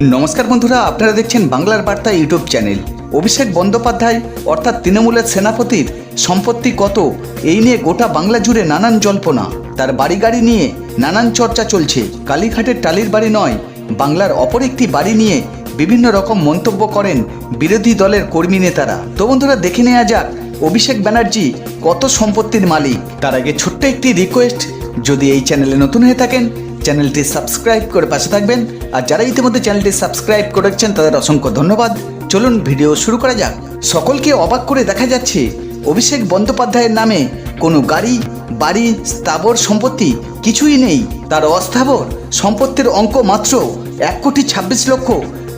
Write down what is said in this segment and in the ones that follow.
নমস্কার বন্ধুরা, আপনারা দেখছেন বাংলার বার্তা ইউটিউব চ্যানেল। অভিষেক বন্দ্যোপাধ্যায়, অর্থাৎ তৃণমূলের সেনাপতির সম্পত্তি কত? এই নিয়ে গোটা বাংলা জুড়ে নানান জল্পনা। তার বাড়ি গাড়ি নিয়ে নানান চর্চা চলছে। কালীঘাটের টালির বাড়ি নয়, বাংলার অপর একটি বাড়ি নিয়ে বিভিন্ন রকম মন্তব্য করেন বিরোধী দলের কর্মী নেতারা। তো বন্ধুরা, দেখে নেওয়া যাক, অভিষেক ব্যানার্জি কত সম্পত্তির মালিক? তার আগে ছোট্ট একটি রিকোয়েস্ট যদি এই চ্যানেলে নতুন হয়ে থাকেন চ্যানেলটি সাবস্ক্রাইব করে পাশে থাকবেন। আর যারা ইতিমধ্যে চ্যানেলটি সাবস্ক্রাইব করে করেছেন তাদের অসংখ্য ধন্যবাদ। চলুন ভিডিও শুরু করা যাক। সকলকে অবাক করে দেখা যাচ্ছে, অভিষেক বন্দ্যোপাধ্যায়ের নামে কোনো গাড়ি, বাড়ি, স্থাবর সম্পত্তি কিছুই নেই। তার অস্থাবর সম্পত্তির অঙ্ক মাত্র এক কোটি ছাব্বিশ লক্ষ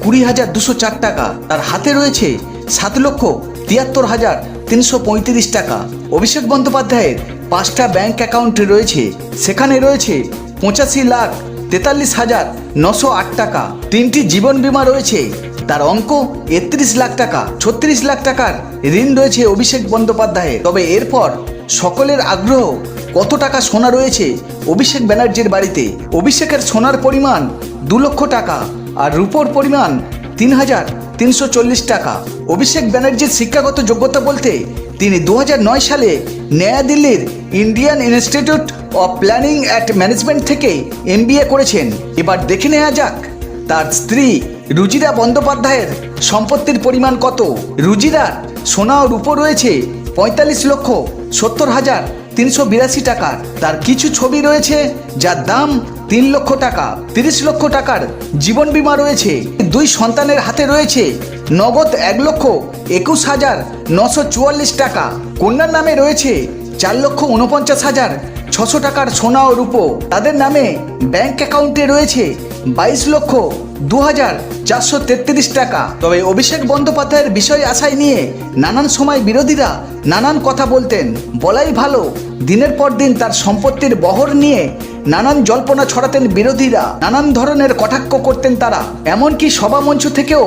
কুড়ি হাজার দুশো চার টাকা। তার হাতে রয়েছে সাত লক্ষ তিয়াত্তর হাজার তিনশো পঁয়ত্রিশ টাকা। অভিষেক বন্দ্যোপাধ্যায়ের পাঁচটা ব্যাংক অ্যাকাউন্টে রয়েছে। সেখানে রয়েছে পঁচাশি লাখ তেতাল্লিশ হাজার নশো আট টাকা। তিনটি জীবন বিমা রয়েছে। তার অঙ্ক একত্রিশ লাখ টাকা। ছত্রিশ লাখ টাকার ঋণ রয়েছে অভিষেক বন্দ্যোপাধ্যায়ের। তবে এরপর সকলের আগ্রহ, কত টাকা সোনা রয়েছে অভিষেক ব্যানার্জির বাড়িতে? অভিষেকের সোনার পরিমাণ দু লক্ষ টাকা আর রূপোর পরিমাণ তিন হাজার তিনশো চল্লিশ টাকা। অভিষেক ব্যানার্জির শিক্ষাগত যোগ্যতা বলতে তিনি দু সালে নয়াদিল্লির Indian Institute of Planning and Management থেকে এমবিএ করেছেন। এবার দেখে নেওয়া যাক, তার স্ত্রী রুজিরা বন্দ্যোপাধ্যায়ের সম্পত্তির পরিমাণ কত। রুজিরার সোনা ও রূপো রয়েছে পঁয়তাল্লিশ লক্ষ সত্তর হাজার তিনশো বিরাশি টাকার তার কিছু ছবি রয়েছে যার দাম তিন লক্ষ টাকা, তিরিশ লক্ষ টাকার জীবন বীমা রয়েছে। দুই সন্তানের হাতে রয়েছে নগদ এক লক্ষ একুশ হাজার নশো চুয়াল্লিশ টাকা। কন্যার নামে রয়েছে চার লক্ষ উনপঞ্চাশ হাজার ছশো টাকার সোনা ও রূপো। তাদের নামে ব্যাংক অ্যাকাউন্টে রয়েছে বাইশ লক্ষ দু হাজার চারশো তেত্রিশ টাকা। তবে অভিষেক বন্দ্যোপাধ্যায়ের বিষয় আশায় নিয়ে নানান সময় বিরোধীরা নানান কথা বলতেন। বলাই ভালো, দিনের পর দিন তার সম্পত্তির বহর নিয়ে নানান জল্পনা ছড়াতেন বিরোধীরা। নানান ধরনের কটাক্ষ করতেন তারা। এমনকি সভা মঞ্চ থেকেও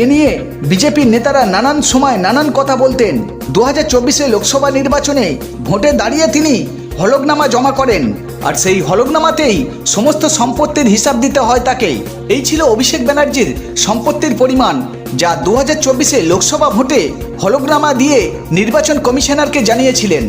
এ নিয়ে বিজেপির নেতারা নানান সময় নানান কথা বলতেন। দু হাজার চব্বিশে লোকসভা নির্বাচনে ভোটে দাঁড়িয়ে তিনি হলফনামা জমা করেন। আর সেই হলগনামাতেই সমস্ত সম্পত্তির হিসাব দিতে হয় তাকে। এই ছিল অভিষেক ব্যানার্জির সম্পত্তির পরিমাণ, যা দু হাজার লোকসভা ভোটে হলগনামা দিয়ে নির্বাচন কমিশনারকে জানিয়েছিলেন।